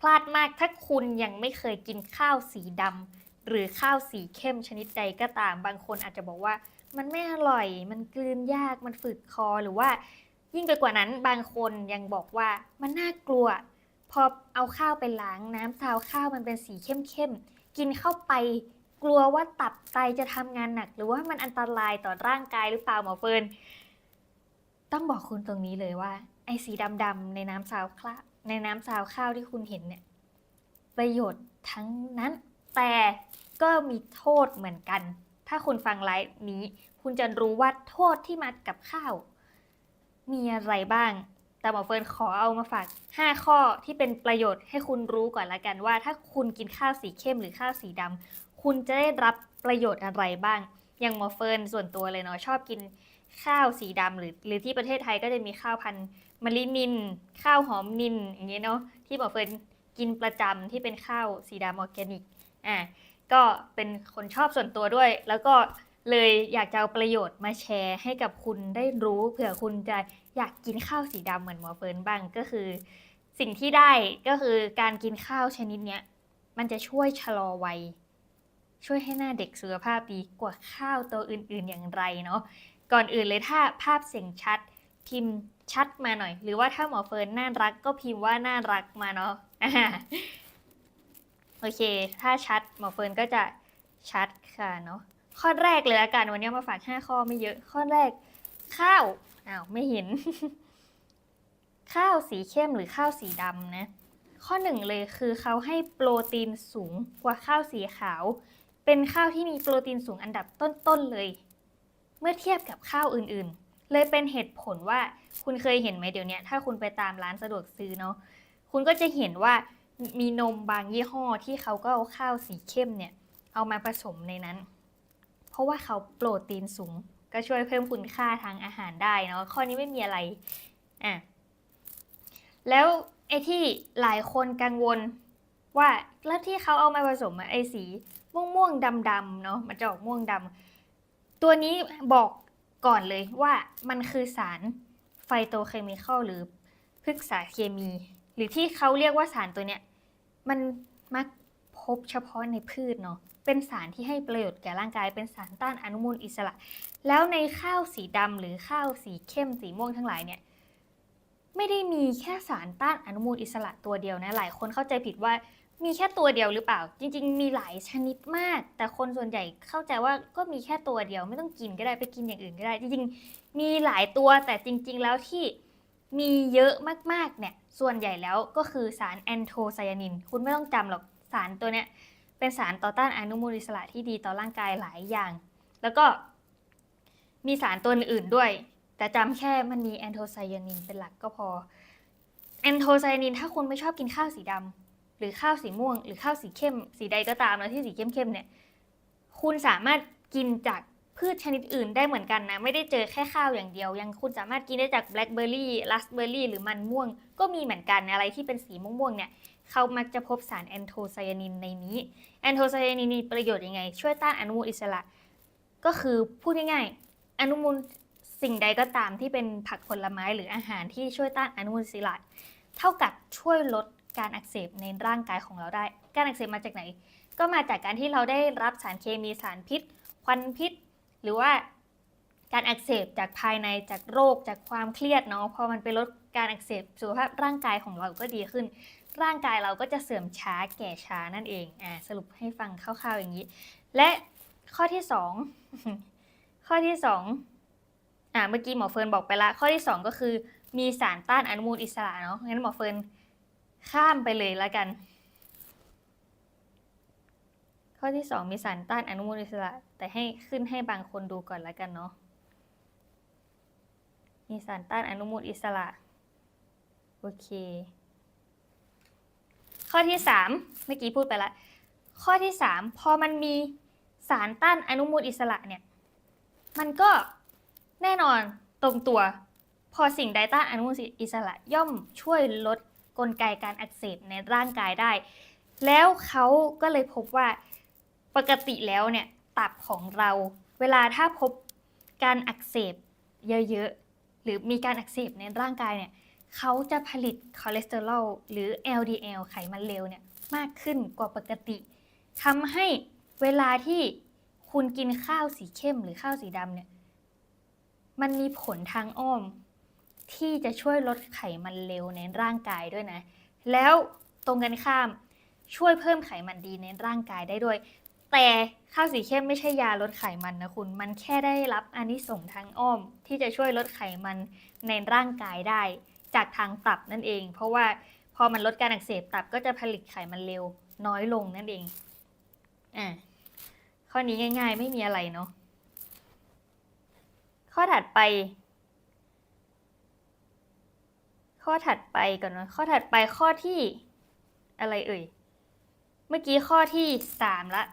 พลาดมากถ้าคุณยังไม่เคยกินข้าวสีดำหรือข้าวสีเข้มชนิดใดก็ตาม บางคนอาจจะบอกว่า มันไม่อร่อย มันกลืนยากมันฝืดคอหรือว่า ยิ่งไปกว่านั้นบางคนยังบอกว่ามันน่ากลัว พอเอาข้าวไปล้างน้ำซาวข้าวมันเป็นสีเข้มๆกินเข้าไปกลัวว่าตับไตจะทำงานหนัก หรือว่ามันอันตรายต่อร่างกายหรือเปล่าหมอเฟิร์นต้องบอกคุณตรงนี้เลยว่า ไอ้สีดำๆในน้ำซาวข้าว ในน้ำซาวข้าวที่คุณเห็นเนี่ย ประโยชน์ทั้งนั้น แต่ก็มีโทษเหมือนกัน ถ้าคุณฟังไลฟ์นี้ คุณจะรู้ว่าโทษที่มากับข้าว มีอะไรบ้าง แต่หมอเฟิร์นขอเอามาฝาก 5 ข้อที่เป็นประโยชน์ให้คุณรู้ก่อนละกันว่า ถ้าคุณกินข้าวสีเข้มหรือข้าวสีดำคุณจะได้รับประโยชน์อะไรบ้าง อย่างหมอเฟิร์นส่วนตัวเลยเนาะชอบกินข้าวสีดำหรือ หรือที่ประเทศไทยก็จะมีข้าวพันธุ์ มะลินิน ข้าวหอมนินอย่างเงี้ยเนาะที่หมอเฟิร์นกินประจำที่เป็นข้าวสีดำออร์แกนิกอะก็เป็นคนชอบส่วนตัวด้วย แล้วก็เลยอยากจะเอาประโยชน์มาแชร์ให้กับคุณได้รู้เผื่อคุณจะอยากกินข้าวสีดำเหมือนหมอเฟิร์นบ้างก็คือ สิ่งที่ได้ก็คือการกินข้าวชนิดเนี้ยมันจะช่วยชะลอวัยช่วยให้หน้าเด็กสุขภาพดีกว่าข้าวตัวอื่นๆอย่างไรเนาะก่อนอื่นเลยถ้าภาพเสียงชัดพิมพ์ ชัดมาหน่อย หรือว่าถ้าหมอเฟิร์นน่ารักก็พิมพ์ว่าน่ารักมาเนาะโอเค ถ้าชัดหมอเฟิร์นก็จะชัดค่ะเนาะข้อแรกเลยละกันวันนี้มาฝาก 5 ข้อไม่เยอะ ข้อแรก ข้าวอ้าวไม่เห็น ข้าวสีเข้มหรือข้าวสีดำนะ ข้อหนึ่งเลยคือเขาให้โปรตีนสูงกว่าข้าวสีขาว เป็นข้าวที่มีโปรตีนสูงอันดับต้นๆเลย เมื่อเทียบกับข้าวอื่นๆ เลยเป็นเหตุผลว่าคุณเคยเห็นไหมเดี๋ยวนี้ถ้าคุณไปตามร้านสะดวกซื้อเนาะคุณก็จะเห็นว่ามีนมบางยี่ห้อที่เขาก็เอาข้าวสีเข้มเนี่ย เอามาผสมในนั้น เพราะว่าเขาโปรตีนสูง ก็ช่วยเพิ่มคุณค่าทางอาหารได้เนาะข้อนี้ไม่มีอะไรอะแล้วไอ้ที่หลายคนกังวลว่าแล้วที่เขาเอามาผสมไอ้สีม่วงม่วงดำดำๆเนาะมันจะออกม่วงดำตัวนี้บอก ก่อนเลยว่ามันคือสารไฟโตเคมีคอลหรือพฤกษาเคมี หรือที่เขาเรียกว่าสารตัวเนี้ยมันมักพบเฉพาะในพืชเนาะเป็นสารที่ให้ประโยชน์แก่ร่างกาย เป็นสารต้านอนุมูลอิสระ แล้วในข้าวสีดำหรือข้าวสีเข้มสีม่วงทั้งหลายเนี่ยไม่ได้มีแค่สารต้านอนุมูลอิสระตัวเดียวนะหลายคนเข้าใจผิดว่า มีแค่ตัวเดียวหรือเปล่า จริง ๆ มีหลายชนิดมาก แต่คนส่วนใหญ่เข้าใจว่าก็มีแค่ตัวเดียวไม่ต้องกินก็ได้ไปกินอย่างอื่นก็ได้ จริงๆ มีหลายตัวแต่จริง ๆ แล้วที่มีเยอะมากๆเนี่ยส่วนใหญ่แล้วก็คือสารแอนโทไซยานิน คุณไม่ต้องจำหรอกสารตัวเนี้ยเป็นสารต่อต้านอนุมูลอิสระที่ดีต่อร่างกายหลายอย่าง แล้วก็มีสารตัวอื่นๆด้วย แต่จำแค่มันมีแอนโทไซยานินเป็นหลักก็พอแอนโทไซยานินถ้าคุณไม่ชอบกินข้าวสีดำ หรือข้าวสีม่วง หรือข้าวสีเข้ม สีใดก็ตามนะที่สีเข้มๆเนี่ยคุณสามารถกินจากพืชชนิดอื่นได้เหมือนกันนะ ไม่ได้เจอแค่ข้าวอย่างเดียว ยังคุณสามารถกินได้จากแบล็คเบอร์รี่ราสเบอร์รี่หรือมันม่วง ก็มีเหมือนกันอะไรที่เป็นสีม่วงๆเนี่ยเขามักจะพบสารแอนโทไซยานินในนี้แอนโทไซยานินมีประโยชน์ยังไง ช่วยต้านอนุมูลอิสระ ก็คือพูดง่ายๆอนุมูลสิ่งใดก็ตามที่เป็นผักผลไม้หรืออาหารที่ช่วยต้านอนุมูลอิสระ เท่ากับช่วยลด การอักเสบในร่างกายของเราได้ การอักเสบมาจากไหน ก็มาจากการที่เราได้รับสารเคมีสารพิษ ควันพิษ หรือว่าการอักเสบจากภายในจากโรคจากความเครียดเนาะพอมันไปลดการอักเสบสุขภาพร่างกายของเราก็ดีขึ้น ร่างกายเราก็จะเสื่อมช้าแก่ช้านั่นเองอ่าสรุปให้ฟังคร่าวๆอย่างนี้ และข้อที่สองข้อที่สองอ่าเมื่อกี้หมอเฟิร์นบอกไปละ ข้อที่สองก็คือมีสารต้านอนุมูลอิสระเนาะงั้นหมอเฟิร์น ข้ามไปเลยละกัน ข้อที่สองมีสารต้านอนุมูลอิสระ แต่ให้ขึ้นให้บางคนดูก่อนละกันเนาะมีสารต้านอนุมูลอิสระ โอเค ข้อที่สามเมื่อกี้พูดไปละ ข้อที่สามพอมันมีสารต้านอนุมูลอิสระเนี่ย มันก็แน่นอนตรงตัว พอสิ่งใดต้านอนุมูลอิสระย่อมช่วยลด กลไกการอักเสบในร่างกายได้ แล้วเขาก็เลยพบว่าปกติแล้วเนี่ยตับของเราเวลาถ้าพบการอักเสบเยอะๆ หรือมีการอักเสบในร่างกายเนี่ยเขาจะผลิตคอเลสเตอรอลหรือ LDL ไขมันเลวเนี่ยมากขึ้นกว่าปกติทำให้เวลาที่คุณกินข้าวสีเข้มหรือข้าวสีดำเนี่ยมันมีผลทางอ้อม ที่จะช่วยลดไขมันเลวในร่างกายด้วยนะ แล้วตรงกันข้ามช่วยเพิ่มไขมันดีในร่างกายได้ด้วย แต่ข้าวสีเข้มไม่ใช่ยาลดไขมันนะคุณ มันแค่ได้รับอานิสงส์ทางอ้อม ที่จะช่วยลดไขมันในร่างกายได้ จากทางตับนั่นเอง เพราะว่าพอมันลดการอักเสบตับก็จะผลิตไขมันเร็วน้อยลงนั่นเองอะข้อนี้ง่าย ๆ ไม่มีอะไรเนาะข้อถัดไป ข้อถัดไปก่อนเนาะข้อถัดไปข้อที่ อะไรเอ่ย เมื่อกี้ข้อที่สามละ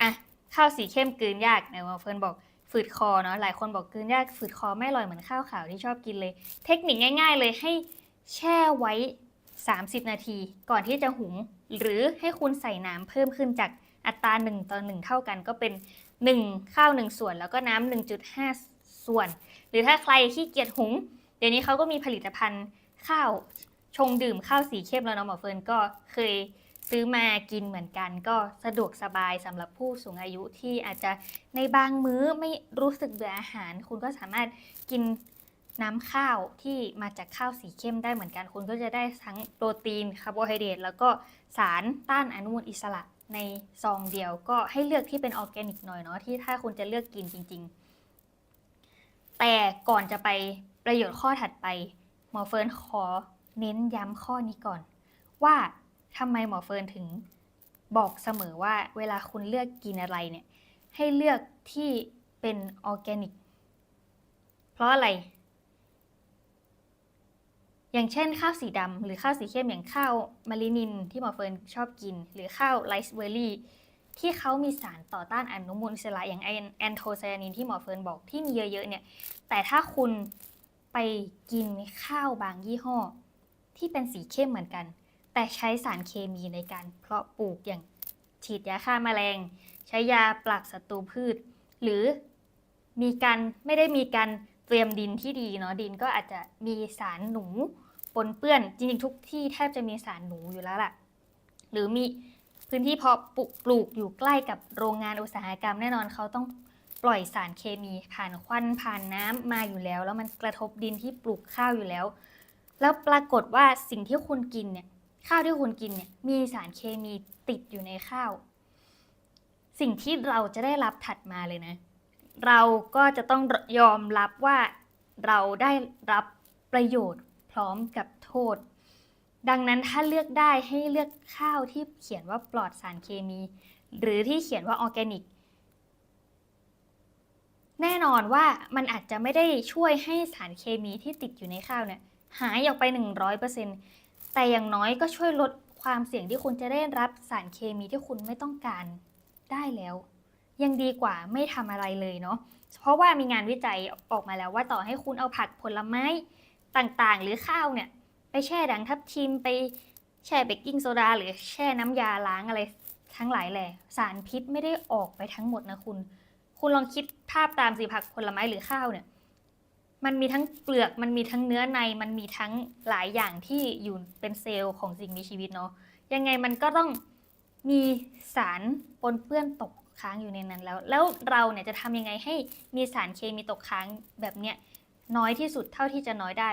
อะข้าวสีเข้มกลืนยากนะว่าเฟิร์นบอกฝืดคอเนาะหลายคนบอกกลืนยากฝืดคอไม่อร่อยเหมือนข้าวขาวที่ชอบกินเลย เทคนิคง่าย ๆ เลยให้แช่ไว้ 30 นาที ก่อนที่จะหุง หรือให้คุณใส่น้ำเพิ่มขึ้นจากอัตรา 1 ต่อ 1 เท่ากันก็เป็น 1 ข้าว 1 ส่วน แล้วก็น้ำ1.5 ส่วน รือถ้าใครขี้เกียจหุง เดี๋ยวนี้เขาก็มีผลิตภัณฑ์ข้าวชงดื่มข้าวสีเข้มแล้วเนาะหมอเฟิร์นก็เคยซื้อมากินเหมือนกัน ก็สะดวกสบายสำหรับผู้สูงอายุที่อาจจะในบางมื้อไม่รู้สึกเบื่ออาหาร คุณก็สามารถกินน้ำข้าวที่มาจากข้าวสีเข้มได้เหมือนกัน คุณก็จะได้ทั้งโปรตีนคาร์โบไฮเดรตแล้วก็สารต้านอนุมูลอิสระในซองเดียว ก็ให้เลือกที่เป็นออร์แกนิกหน่อยเนาะที่ถ้าคุณจะเลือกกินจริง ๆ แต่ก่อนจะไปประโยชน์ข้อถัดไป หมอเฟิร์นขอเน้นย้ำข้อนี้ก่อน ว่าทำไมหมอเฟิร์นถึงบอกเสมอว่าเวลาคุณเลือกกินอะไรเนี่ย ให้เลือกที่เป็นออร์แกนิก เพราะอะไร อย่างเช่นข้าวสีดำหรือข้าวสีเข้มอย่างข้าวมารินินที่หมอเฟิร์นชอบกิน หรือข้าวไรซ์เบอร์รี่ ที่เขามีสารต่อต้านอนุมูลอิสระอย่างแอนโทไซยานินที่หมอเฟิร์นบอกที่มีเยอะๆเนี่ย แต่ถ้าคุณไปกินข้าวบางยี่ห้อ ที่เป็นสีเข้มเหมือนกัน แต่ใช้สารเคมีในการเพาะปลูกอย่างฉีดยาฆ่าแมลง ใช้ยาปราบศัตรูพืช หรือมีการไม่ได้มีการเตรียมดินที่ดีเนาะดินก็อาจจะมีสารหนูปนเปื้อนจริงๆทุกที่แทบจะมีสารหนูอยู่แล้วล่ะ หรือมี พื้นที่เพาะปลูกปลูกอยู่ใกล้กับโรงงานอุตสาหกรรมแน่นอนเขาต้องปล่อยสารเคมีผ่านควันผ่านน้ำมาอยู่แล้ว แล้วมันกระทบดินที่ปลูกข้าวอยู่แล้ว แล้วปรากฏว่าสิ่งที่คุณกินเนี่ยข้าวที่คุณกินเนี่ยมีสารเคมีติดอยู่ในข้าว สิ่งที่เราจะได้รับถัดมาเลยนะ เราก็จะต้องยอมรับว่าเราได้รับประโยชน์พร้อมกับโทษ ดังนั้นถ้าเลือกได้ให้เลือกข้าวที่เขียนว่าปลอดสารเคมี หรือที่เขียนว่าออร์แกนิก แน่นอนว่ามันอาจจะไม่ได้ช่วยให้สารเคมีที่ติดอยู่ในข้าวเนี่ยหายออกไป 100%แต่อย่างน้อยก็ช่วยลดความเสี่ยงที่คุณจะได้รับสารเคมีที่คุณไม่ต้องการได้แล้ว ยังดีกว่าไม่ทำอะไรเลยเนาะเพราะว่ามีงานวิจัยออกมาแล้วว่าต่อให้คุณเอาผักผลไม้ต่างๆ หรือข้าวเนี่ย ไปแช่ดังทับทิมไปแช่เบกกิ้งโซดาหรือแช่น้ำยาล้างอะไรทั้งหลายแหล่สารพิษไม่ได้ออกไปทั้งหมดนะคุณ คุณลองคิดภาพตามสิผักผลไม้หรือข้าวเนี่ย มันมีทั้งเปลือกมันมีทั้งเนื้อในมันมีทั้งหลายอย่างที่อยู่เป็นเซลล์ของสิ่งมีชีวิตเนาะยังไงมันก็ต้องมีสารปนเปื้อนตกค้างอยู่ในนั้นแล้ว แล้วเราเนี่ยจะทำยังไงให้มีสารเคมีตกค้างแบบเนี้ยน้อยที่สุดเท่าที่จะน้อยได้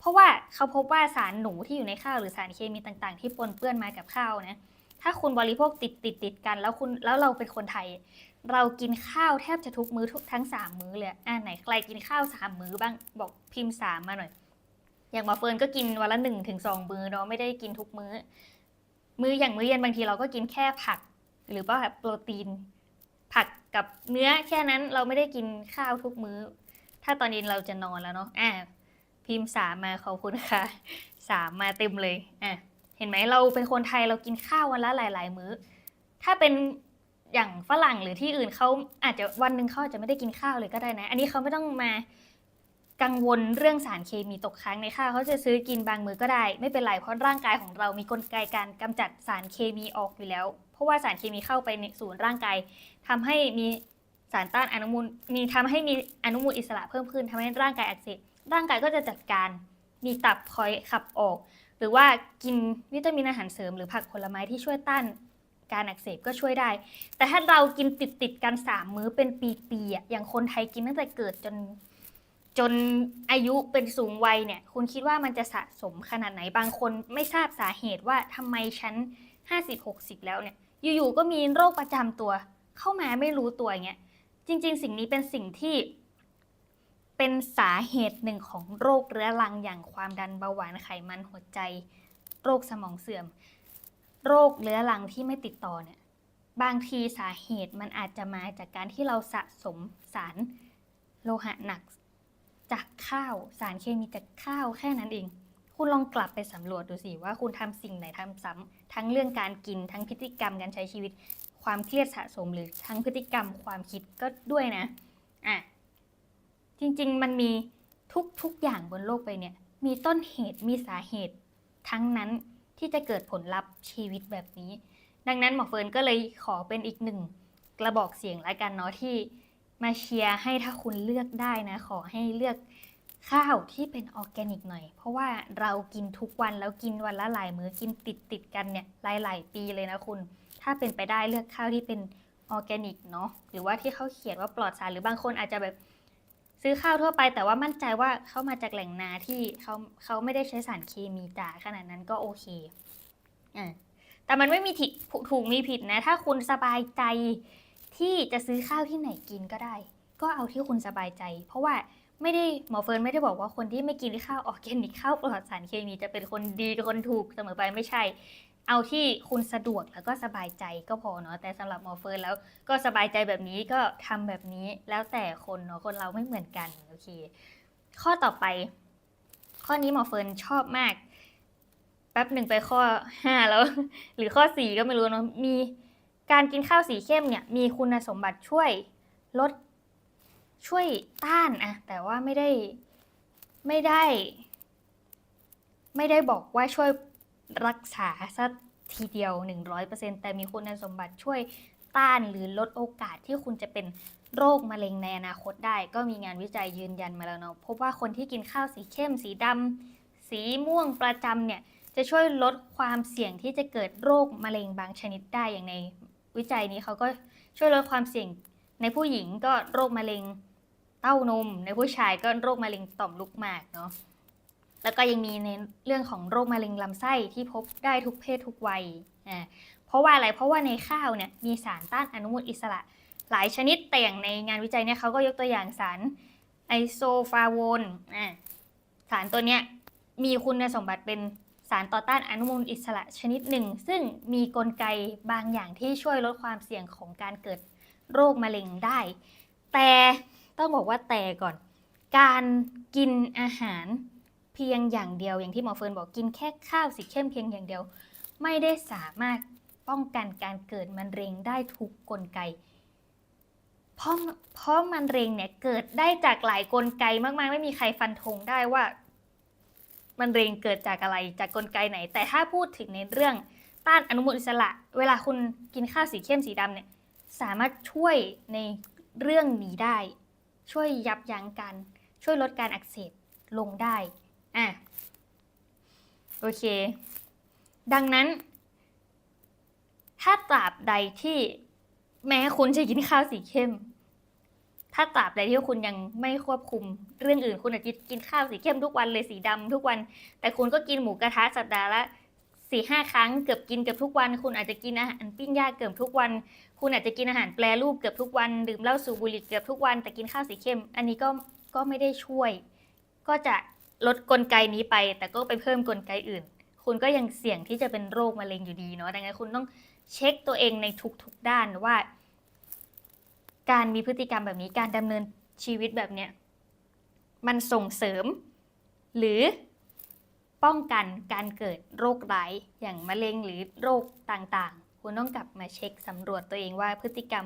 เพราะว่าเขาพบว่าสารหนูที่อยู่ในข้าวหรือสารเคมีต่างๆ ที่ปนเปื้อนมากับข้าวนะถ้าคุณบริโภคติดติดติดกัน แล้วคุณแล้วเราเป็นคนไทย เรากินข้าวแทบจะทุกมื้อทุกทั้งสามมื้อเลยอ่าไหนใครกินข้าวสามมื้อบ้างบอกพิมพ์สามมาหน่อย อย่างหมาเฟิร์นก็กินวันละหนึ่งถึงสองมื้อเนาะไม่ได้กินทุกมื้อ มื้ออย่างมื้อเย็นบางทีเราก็กินแค่ผัก หรือว่าโปรตีน ผักกับเนื้อแค่นั้นเราไม่ได้กินข้าวทุกมื้อ ถ้าตอนเย็นเราจะนอนแล้วเนาะอ่า พิมพ์สามมาขอบคุณค่ะสามมาเต็มเลยอะเห็นไหมเราเป็นคนไทยเรากินข้าววันละหลาย ๆ มื้อ ถ้าเป็นอย่างฝรั่งหรือที่อื่นเขาอาจจะวันหนึ่งเขาอาจจะไม่ได้กินข้าวเลยก็ได้นะ อันนี้เขาไม่ต้องมากังวลเรื่องสารเคมีตกค้างในข้าวเขาจะซื้อกินบางมื้อก็ได้ ไม่เป็นไรเพราะร่างกายของเรามีกลไกการกำจัดสารเคมีออกอยู่แล้ว เพราะว่าสารเคมีเข้าไปในสู่ร่างกายทำให้มีสารต้านอนุมูลมีทำให้มีอนุมูลอิสระเพิ่มขึ้นทำให้ร่างกายอักเสบ ร่างกายก็จะจัดการมีตับคอยขับออก หรือว่ากินวิตามินอาหารเสริมหรือผักผลไม้ที่ช่วยต้านการอักเสบก็ช่วยได้ แต่ถ้าเรากินติดติดกันสามมื้อเป็นปีๆอะอย่างคนไทยกินตั้งแต่เกิดจนจนอายุเป็นสูงวัยเนี่ย คุณคิดว่ามันจะสะสมขนาดไหนบางคนไม่ทราบสาเหตุว่าทำไมฉัน50-60 แล้วเนี่ย อยู่ๆก็มีโรคประจำตัว เข้ามาไม่รู้ตัวอย่างเงี้ยจริง ๆ สิ่งนี้เป็นสิ่งที่ เป็นสาเหตุหนึ่งของโรคเรื้อรังอย่างความดันเบาหวานไขมันหัวใจ โรคสมองเสื่อม โรคเรื้อรังที่ไม่ติดต่อเนี่ยบางทีสาเหตุมันอาจจะมาจากการที่เราสะสมสารโลหะหนัก จากข้าวสารเคมีจากข้าวแค่นั้นเอง คุณลองกลับไปสำรวจดูสิว่าคุณทำสิ่งไหนทำซ้ำทั้งเรื่องการกินทั้งพฤติกรรมการใช้ชีวิต ความเครียดสะสมหรือทั้งพฤติกรรมความคิดก็ด้วยนะอะ จริงๆ มันมีทุกทุกอย่างบนโลกไปเนี่ย มีต้นเหตุมีสาเหตุ ทั้งนั้นที่จะเกิดผลลัพธ์ชีวิตแบบนี้ ดังนั้นหมอเฟิร์นก็เลยขอเป็นอีกหนึ่งกระบอกเสียงละกันเนาะที่มาเชียร์ให้ถ้าคุณเลือกได้นะ ขอให้เลือกข้าวที่เป็นออร์แกนิกหน่อย เพราะว่าเรากินทุกวันแล้วกินวันละหลายมื้อกินติดติดกันเนี่ยหลายๆปีเลยนะคุณ ถ้าเป็นไปได้เลือกข้าวที่เป็นออร์แกนิกเนาะหรือว่าที่เขาเขียนว่าปลอดสารหรือบางคนอาจจะแบบ ซื้อข้าวทั่วไปแต่ว่ามั่นใจว่าเขามาจากแหล่งนาที่เขาเขาไม่ได้ใช้สารเคมีจ๋าขนาดนั้นก็โอเคอ่าแต่มันไม่มีผิถูกมีผิดนะ ถ้าคุณสบายใจที่จะซื้อข้าวที่ไหนกินก็ได้ ก็เอาที่คุณสบายใจ เพราะว่าไม่ได้หมอเฟิร์นไม่ได้บอกว่าคนที่ไม่กินข้าวออร์แกนิกข้าวปลอดสารเคมีจะเป็นคนดีคนถูกเสมอไปไม่ใช่ เอาที่คุณสะดวกแล้วก็สบายใจก็พอเนาะแต่สำหรับหมอเฟิร์นแล้วก็สบายใจแบบนี้ก็ทำแบบนี้แล้วแต่คนเนาะคนเราไม่เหมือนกันโอเค ข้อต่อไป ข้อนี้หมอเฟิร์นชอบมากแป๊บหนึ่งไปข้อ 5 แล้ว หรือข้อ 4 ก็ไม่รู้เนาะมีการกินข้าวสีเข้มเนี่ย มีคุณสมบัติช่วยลดช่วยต้านอะแต่ว่าไม่ได้ไม่ได้ ไม่ได้บอกว่าช่วย รักษาซะทีเดียว 100%แต่มีคุณสมบัติช่วยต้านหรือลดโอกาสที่คุณจะเป็นโรคมะเร็งในอนาคตได้ ก็มีงานวิจัยยืนยันมาแล้วเนาะพบว่าคนที่กินข้าวสีเข้ม สีดำสีม่วงประจำเนี่ยจะช่วยลดความเสี่ยงที่จะเกิดโรคมะเร็งบางชนิดได้อย่างในวิจัยนี้เขาก็ช่วยลดความเสี่ยงในผู้หญิงก็โรคมะเร็งเต้านม ในผู้ชายก็โรคมะเร็งต่อมลูกหมากเนาะ แล้วก็ยังมีในเรื่องของโรคมะเร็งลำไส้ที่พบได้ทุกเพศทุกวัยอ่าเพราะว่าอะไรเพราะว่าในข้าวเนี่ยมีสารต้านอนุมูลอิสระ หลายชนิดแต่อย่างในงานวิจัยเนี่ยเขาก็ยกตัวอย่างสารไอโซฟาโวนอ่าสารตัวเนี้ยมีคุณสมบัติเป็นสารต่อต้านอนุมูลอิสระชนิดหนึ่ง ซึ่งมีกลไกบางอย่างที่ช่วยลดความเสี่ยงของการเกิดโรคมะเร็งได้ แต่ต้องบอกว่าแต่ก่อน การกินอาหาร พียงอย่างเดียวอย่างที่หมอเฟิร์นบอกกินแค่ข้าวสีเข้มเพียงอย่างเดียว ไม่ได้สามารถป้องกันการเกิดมะเร็งได้ทุกกลไก เพราะเพราะมะเร็งเนี่ยเกิดได้จากหลายกลไกมากๆ ไม่มีใครฟันธงได้ว่ามะเร็งเกิดจากอะไรจากกลไกไหน แต่ถ้าพูดถึงในเรื่องต้านอนุมูลอิสระ เวลาคุณกินข้าวสีเข้มสีดำเนี่ยสามารถช่วยในเรื่องนี้ได้ ช่วยยับยั้งการช่วยลดการอักเสบลงได้ อะโอเค ดังนั้น ถ้าตราบใดที่แม้คุณจะกินข้าวสีเข้ม ถ้าตราบใดที่คุณยังไม่ควบคุม เรื่องอื่นคุณอาจจะกินข้าวสีเข้มทุกวันเลยสีดำทุกวัน แต่คุณก็กินหมูกระทะสัปดาห์ละสี่ห้าครั้งเกือบกินเกือบทุกวัน คุณอาจจะกินอาหารปิ้งย่างเกือบทุกวัน คุณอาจจะกินอาหารแปรรูปเกือบทุกวันดื่มเหล้าสูบบุหรี่เกือบทุกวัน แต่กินข้าวสีเข้ม อันนี้ก็ก็ไม่ได้ช่วย ก็จะ ลดกลไกนี้ไป แต่ก็ไปเพิ่มกลไกอื่น คุณก็ยังเสี่ยงที่จะเป็นโรคมะเร็งอยู่ดีเนาะดังนั้นคุณต้องเช็คตัวเองในทุกๆด้านว่า การมีพฤติกรรมแบบนี้การดำเนินชีวิตแบบเนี้ยมันส่งเสริม หรือป้องกันการเกิดโรคร้ายอย่างมะเร็งหรือโรคต่างๆ คุณต้องกลับมาเช็คสำรวจตัวเองว่าพฤติกรรม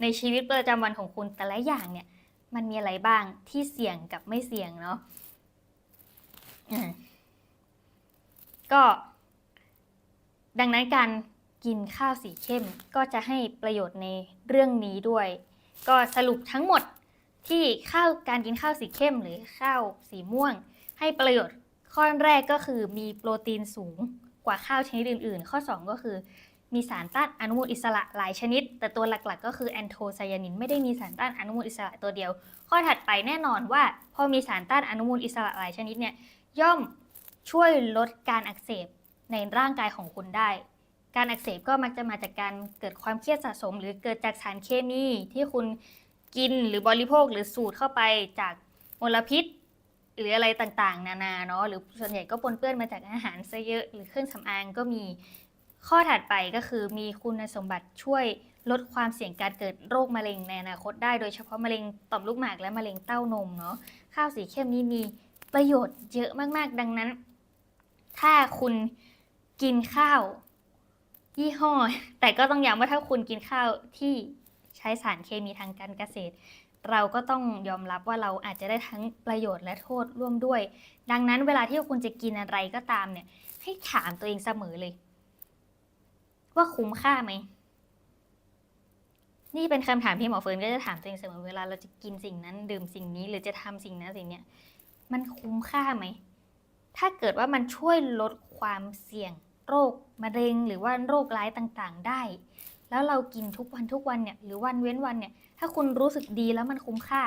ในชีวิตประจำวันของคุณแต่ละอย่างเนี่ยมันมีอะไรบ้างที่เสี่ยงกับไม่เสี่ยงเนาะ ก็ ดังนั้นการกินข้าวสีเข้มก็จะให้ประโยชน์ในเรื่องนี้ด้วย ก็สรุปทั้งหมดที่ข้าวการกินข้าวสีเข้มหรือข้าวสีม่วง ให้ประโยชน์ข้อแรกก็คือมีโปรตีนสูงกว่าข้าวชนิดอื่น ๆ ข้อ 2 ก็คือมีสารต้านอนุมูลอิสระหลายชนิด แต่ตัวหลักๆ ก็คือแอนโทไซยานินไม่ได้มีสารต้านอนุมูลอิสระตัวเดียว ข้อถัดไปแน่นอนว่า พอมีสารต้านอนุมูลอิสระหลายชนิดเนี่ย ย่อมช่วยลดการอักเสบในร่างกายของคุณได้ การอักเสบก็มักจะมาจากการเกิดความเครียดสะสม หรือเกิดจากสารเคมีที่คุณกินหรือบริโภคหรือสูดเข้าไปจากมลพิษ หรืออะไรต่างๆ นานาเนาะหรือส่วนใหญ่ก็ปนเปื้อนมาจากอาหารซะเยอะหรือเครื่องสำอางก็มีข้อถัดไปก็คือมีคุณสมบัติช่วยลดความเสี่ยงการเกิดโรคมะเร็งในอนาคตได้โดยเฉพาะมะเร็งต่อมลูกหมากและมะเร็งเต้านมเนาะข้าวสีเข้มนี้มี ประโยชน์เยอะมากๆ ดังนั้น ถ้าคุณกินข้าว ยี่ห้อ แต่ก็ต้องย้ำว่าถ้าคุณกินข้าวที่ใช้สารเคมีทางการเกษตร เราก็ต้องยอมรับว่าเราอาจจะได้ทั้งประโยชน์และโทษร่วมด้วย ดังนั้นเวลาที่คุณจะกินอะไรก็ตามเนี่ย ให้ถามตัวเองเสมอเลย ว่าคุ้มค่าไหมนี่เป็นคำถามที่หมอเฟิร์นก็จะถามตัวเองเสมอเวลาเราจะกินสิ่งนั้นดื่มสิ่งนี้หรือจะทำสิ่งนั้นสิ่งเนี้ย มันคุ้มค่าไหม ถ้าเกิดว่ามันช่วยลดความเสี่ยง โรคมะเร็งหรือว่าโรคร้ายต่างๆ ได้ แล้วเรากินทุกวันทุกวันเนี่ยหรือวันเว้นวันเนี่ย ถ้าคุณรู้สึกดีแล้วมันคุ้มค่า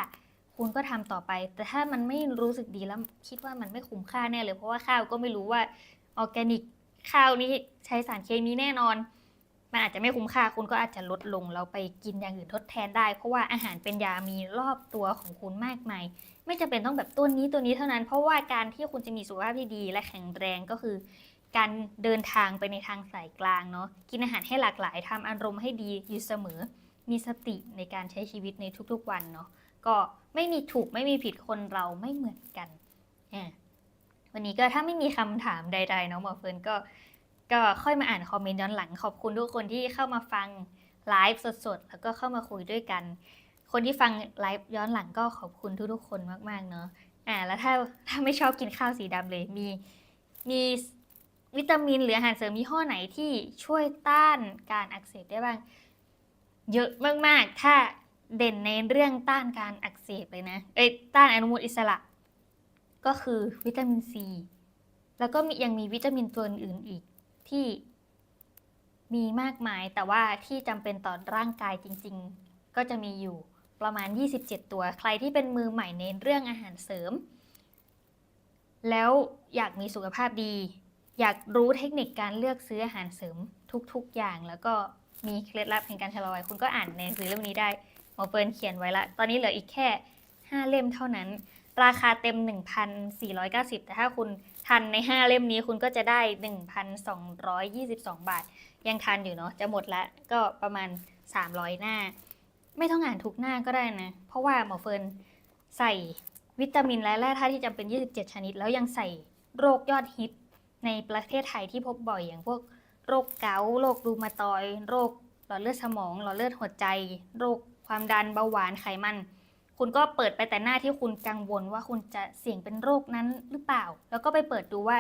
คุณก็ทำต่อไป แต่ถ้ามันไม่รู้สึกดีแล้วคิดว่ามันไม่คุ้มค่าแน่เลย เพราะว่าข้าวก็ไม่รู้ว่าออร์แกนิกข้าวนี้ใช้สารเคมีแน่นอน มันอาจจะไม่คุ้มค่าคุณก็อาจจะลดลงเราไปกินอย่างอื่นทดแทนได้ เพราะว่าอาหารเป็นยามีรอบตัวของคุณมากมาย ไม่จำเป็นต้องแบบตัวนี้ตัวนี้เท่านั้น เพราะว่าการที่คุณจะมีสุขภาพที่ดีและแข็งแรงก็คือ การเดินทางไปในทางสายกลางเนาะกินอาหารให้หลากหลายทำอารมณ์ให้ดีอยู่เสมอ มีสติในการใช้ชีวิตในทุกๆวันเนาะก็ไม่มีถูกไม่มีผิดคนเราไม่เหมือนกันอ่วันนี้ก็ถ้าไม่มีคำถามใดๆเนาะหมอเฟิร์นก็ ก็ค่อยมาอ่านคอมเมนต์ย้อนหลัง ขอบคุณทุกคนที่เข้ามาฟังไลฟ์สดๆ แล้วก็เข้ามาคุยด้วยกัน คนที่ฟังไลฟ์ย้อนหลังก็ขอบคุณทุกๆคนมากๆเนาะอ่าแล้วถ้าถ้าไม่ชอบกินข้าวสีดำเลยมีมีวิตามินหรืออาหารเสริมยี่ห้อไหนที่ช่วยต้านการอักเสบได้บ้าง เยอะมากๆ ถ้าเด่นในเรื่องต้านการอักเสบเลยนะเอ้ยต้านอนุมูลอิสระ ก็คือวิตามินซีแล้วก็มียังมีวิตามินตัวอื่นอีก ที่มีมากมาย แต่ว่าที่จำเป็นต่อร่างกายจริง ๆ ก็จะมีอยู่ประมาณ 27 ตัว ใครที่เป็นมือใหม่ในเรื่องอาหารเสริม แล้วอยากมีสุขภาพดี อยากรู้เทคนิคการเลือกซื้ออาหารเสริมทุกๆอย่าง แล้วก็มีเคล็ดลับแห่งการชะลอวัยคุณก็อ่านในหนังสือเล่มนี้ได้หมอเฟิร์นเขียนไว้ละ ตอนนี้เหลืออีกแค่ 5 เล่มเท่านั้น ราคาเต็ม 1,490 แต่ถ้าคุณ ทันใน 5 เล่มนี้คุณก็จะได้ 1,222 บาท ยังทันอยู่เนาะจะหมดละก็ประมาณ 300 หน้า ไม่ต้องอ่านทุกหน้าก็ได้นะ เพราะว่าหมอเฟิร์นใส่วิตามินและแร่ธาตุที่จำเป็น 27 ชนิด แล้วยังใส่โรคยอดฮิตในประเทศไทยที่พบบ่อยอย่างพวกโรคเกาต์โรครูมาตอย โรคหลอดเลือดสมอง หลอดเลือดหัวใจ โรคความดันเบาหวานไขมัน คุณก็เปิดไปแต่หน้าที่คุณกังวลว่าคุณจะเสี่ยงเป็นโรคนั้นหรือเปล่า แล้วก็ไปเปิดดูว่า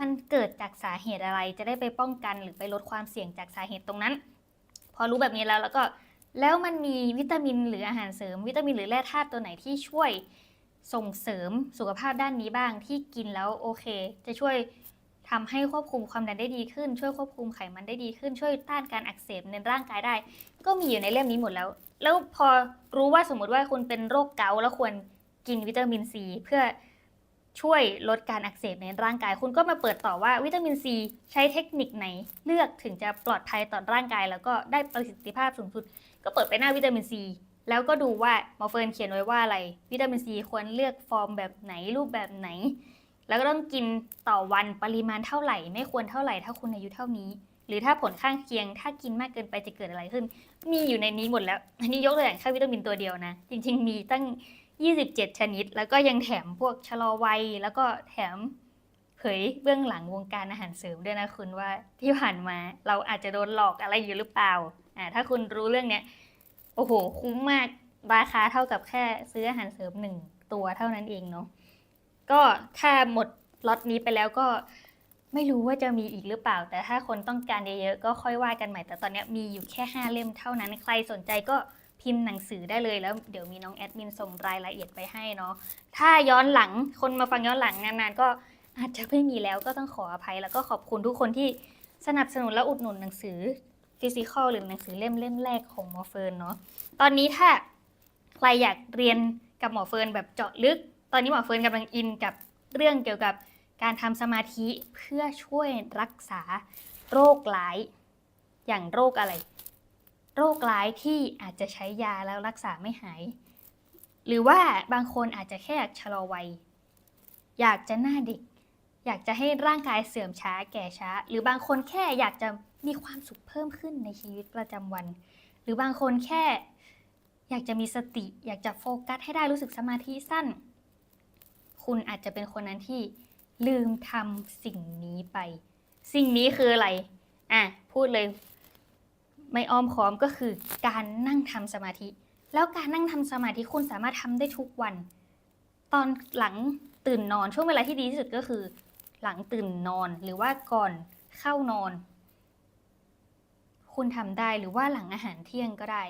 มันเกิดจากสาเหตุอะไร จะได้ไปป้องกันหรือไปลดความเสี่ยงจากสาเหตุตรงนั้น พอรู้แบบนี้แล้วแล้วก็แล้วมันมีวิตามินหรืออาหารเสริม วิตามินหรือแร่ธาตุตัวไหนที่ช่วยส่งเสริมสุขภาพด้านนี้บ้างที่กินแล้วโอเค จะช่วยทำให้ควบคุมความดันได้ดีขึ้น ช่วยควบคุมไขมันได้ดีขึ้น ช่วยต้านการอักเสบในร่างกายได้ ก็มีอยู่ในเล่มนี้หมดแล้ว แล้วพอรู้ว่าสมมติว่าคุณเป็นโรคเกาต์แล้วควรกินวิตามินซีเพื่อช่วยลดการอักเสบในร่างกาย คุณก็มาเปิดต่อว่าวิตามินซีใช้เทคนิคไหนเลือกถึงจะปลอดภัยต่อร่างกาย แล้วก็ได้ประสิทธิภาพสูงสุด ก็เปิดไปหน้าวิตามินซีแล้วก็ดูว่าหมอเฟิร์นเขียนไว้ว่าอะไร วิตามินซีควรเลือกฟอร์มแบบไหนรูปแบบไหน แล้วก็ต้องกินต่อวันปริมาณเท่าไหร่ ไม่ควรเท่าไหร่ถ้าคุณอายุเท่านี้ หรือถ้าผลข้างเคียง ถ้ากินมากเกินไปจะเกิดอะไรขึ้น มีอยู่ในนี้หมดแล้ว อันนี้ยกตัวอย่างแค่วิตามินตัวเดียวนะ จริง ๆ มีตั้ง 27 ชนิด แล้วก็ยังแถมพวกชะลอวัย แล้วก็แถมเผยเบื้องหลังวงการอาหารเสริมด้วยนะคุณว่าที่ผ่านมาเราอาจจะโดนหลอกอะไรอยู่หรือเปล่าอ่าถ้าคุณรู้เรื่องเนี้ยโอ้โห คุ้มมากราคาเท่ากับแค่ซื้ออาหารเสริมหนึ่งตัวเท่านั้นเองเนาะก็ถ้าหมดล็อตนี้ไปแล้วก็ ไม่รู้ว่าจะมีอีกหรือเปล่า แต่ถ้าคนต้องการเยอะๆก็ค่อยว่ากันใหม่ แต่ตอนนี้มีอยู่แค่ 5 เล่มเท่านั้น ใครสนใจก็พิมพ์หนังสือได้เลยแล้วเดี๋ยวมีน้องแอดมินส่งรายละเอียดไปให้เนาะถ้าย้อนหลังคนมาฟังย้อนหลังนานๆก็อาจจะไม่มีแล้วก็ต้องขออภัย แล้วก็ขอบคุณทุกคนที่สนับสนุนและอุดหนุนหนังสือฟิสิกอลหรือหนังสือเล่มเล่มแรกของหมอเฟิร์นเนาะตอนนี้ถ้าใครอยากเรียนกับหมอเฟิร์นแบบเจาะลึก ตอนนี้หมอเฟิร์นกำลังอินกับเรื่องเกี่ยวกับ การทำสมาธิเพื่อช่วยรักษาโรคร้าย อย่างโรคอะไร โรคร้ายที่อาจจะใช้ยาแล้วรักษาไม่หาย หรือว่าบางคนอาจจะแค่อยากชะลอวัย อยากจะหน้าเด็ก อยากจะให้ร่างกายเสื่อมช้าแก่ช้า หรือบางคนแค่อยากจะมีความสุขเพิ่มขึ้นในชีวิตประจำวัน หรือบางคนแค่อยากจะมีสติ อยากจะโฟกัสให้ได้รู้สึกสมาธิสั้น คุณอาจจะเป็นคนนั้นที่ ลืมทำสิ่งนี้ไป สิ่งนี้คืออะไร อะ พูดเลย ไม่อ้อมค้อมก็คือการนั่งทำสมาธิ แล้วการนั่งทำสมาธิคุณสามารถทำได้ทุกวัน ตอนหลังตื่นนอนช่วงเวลาที่ดีที่สุดก็คือ หลังตื่นนอนหรือว่าก่อนเข้านอน คุณทำได้หรือว่าหลังอาหารเที่ยงก็ได้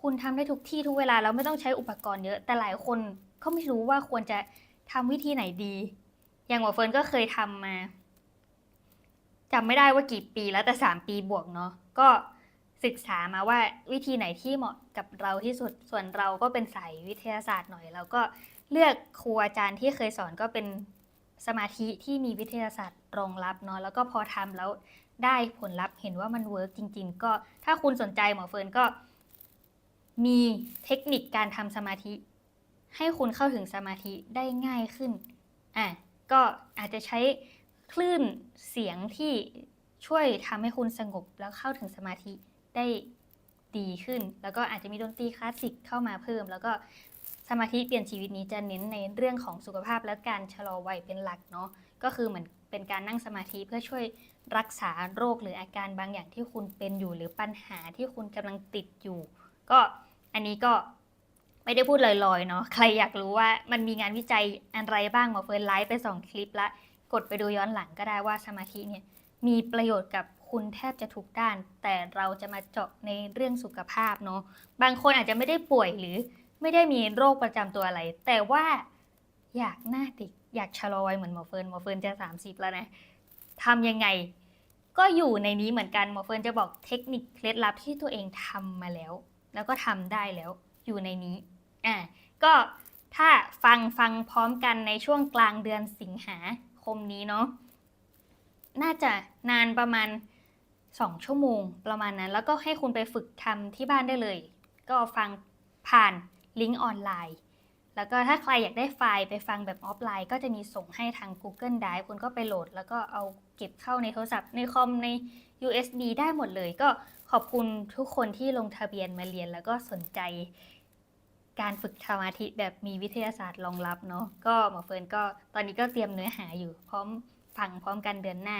คุณทำได้ทุกที่ทุกเวลาแล้วไม่ต้องใช้อุปกรณ์เยอะ แต่หลายคนก็ไม่รู้ว่าควรจะทำวิธีไหนดี อย่างหมอเฟิร์นก็เคยทำมาจำไม่ได้ว่ากี่ปีแล้วแต่สามปีบวกเนาะก็ศึกษามาว่าวิธีไหนที่เหมาะกับเราที่สุด ส่วนเราก็เป็นสายวิทยาศาสตร์หน่อย แล้วก็เลือกครูอาจารย์ที่เคยสอนก็เป็นสมาธิที่มีวิทยาศาสตร์รองรับเนาะแล้วก็พอทำแล้วได้ผลลัพธ์เห็นว่ามันเวิร์กจริง ๆ ก็ถ้าคุณสนใจหมอเฟิร์นก็ มีเทคนิคการทำสมาธิ ให้คุณเข้าถึงสมาธิได้ง่ายขึ้นอะ ก็อาจจะใช้คลื่นเสียงที่ช่วยทำให้คุณสงบแล้วเข้าถึงสมาธิได้ดีขึ้น แล้วก็อาจจะมีดนตรีคลาสสิกเข้ามาเพิ่ม แล้วก็สมาธิเปลี่ยนชีวิตนี้จะเน้นในเรื่องของสุขภาพและการชะลอวัยเป็นหลักเนาะก็คือเหมือนเป็นการนั่งสมาธิเพื่อช่วยรักษาโรคหรืออาการบางอย่างที่คุณเป็นอยู่หรือปัญหาที่คุณกำลังติดอยู่ ก็อันนี้ก็ ไม่ได้พูดลอยๆเนาะใครอยากรู้ว่ามันมีงานวิจัยอะไรบ้างหมอเฟิร์นไลฟ์ไปสองคลิปละกดไปดูย้อนหลังก็ได้ว่าสมาธิเนี่ยมีประโยชน์กับคุณแทบจะทุกด้าน แต่เราจะมาเจาะในเรื่องสุขภาพเนาะบางคนอาจจะไม่ได้ป่วยหรือไม่ได้มีโรคประจำตัวอะไร แต่ว่าอยากหน้าเด็กอยากชะลอวัยเหมือนหมอเฟิร์นหมอเฟิร์นจะ 30 แล้วนะทำยังไง ก็อยู่ในนี้เหมือนกันหมอเฟิร์นจะบอกเทคนิคเคล็ดลับที่ตัวเองทำมาแล้ว แล้วก็ทำได้แล้วอยู่ในนี้ อะก็ถ้าฟังฟังพร้อมกันในช่วงกลางเดือนสิงหาคมนี้เนาะน่าจะนานประมาณ 2 ชั่วโมงประมาณนั้น แล้วก็ให้คุณไปฝึกทำที่บ้านได้เลย ก็ฟังผ่านลิงก์ออนไลน์ แล้วก็ถ้าใครอยากได้ไฟล์ไปฟังแบบออฟไลน์ ก็จะมีส่งให้ทาง Google Drive คุณก็ไปโหลด แล้วก็เอาเก็บเข้าในโทรศัพท์ในคอมใน USB ได้หมดเลย ก็ขอบคุณทุกคนที่ลงทะเบียนมาเรียนแล้วก็สนใจ การฝึกสมาธิแบบมีวิทยาศาสตร์รองรับเนาะก็หมอเฟิร์นก็ตอนนี้ก็เตรียมเนื้อหาอยู่พร้อมฟังพร้อมกันเดือนหน้า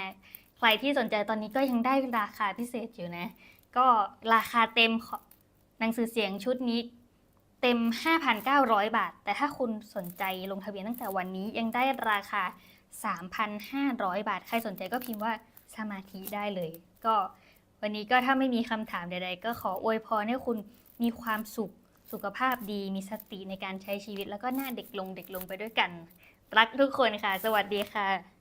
ใครที่สนใจตอนนี้ก็ยังได้ราคาพิเศษอยู่นะ ก็ราคาเต็มของหนังสือเสียงชุดนี้เต็ม 5,900 บาท แต่ถ้าคุณสนใจลงทะเบียนตั้งแต่วันนี้ยังได้ราคา 3,500 บาท ใครสนใจก็พิมพ์ว่าสมาธิได้เลย ก็วันนี้ก็ถ้าไม่มีคำถามใดๆ ก็ขออวยพรให้คุณมีความสุข สุขภาพดีมีสติในการใช้ชีวิต แล้วก็หน้าเด็กลงเด็กลงไปด้วยกัน รักทุกคนค่ะ สวัสดีค่ะ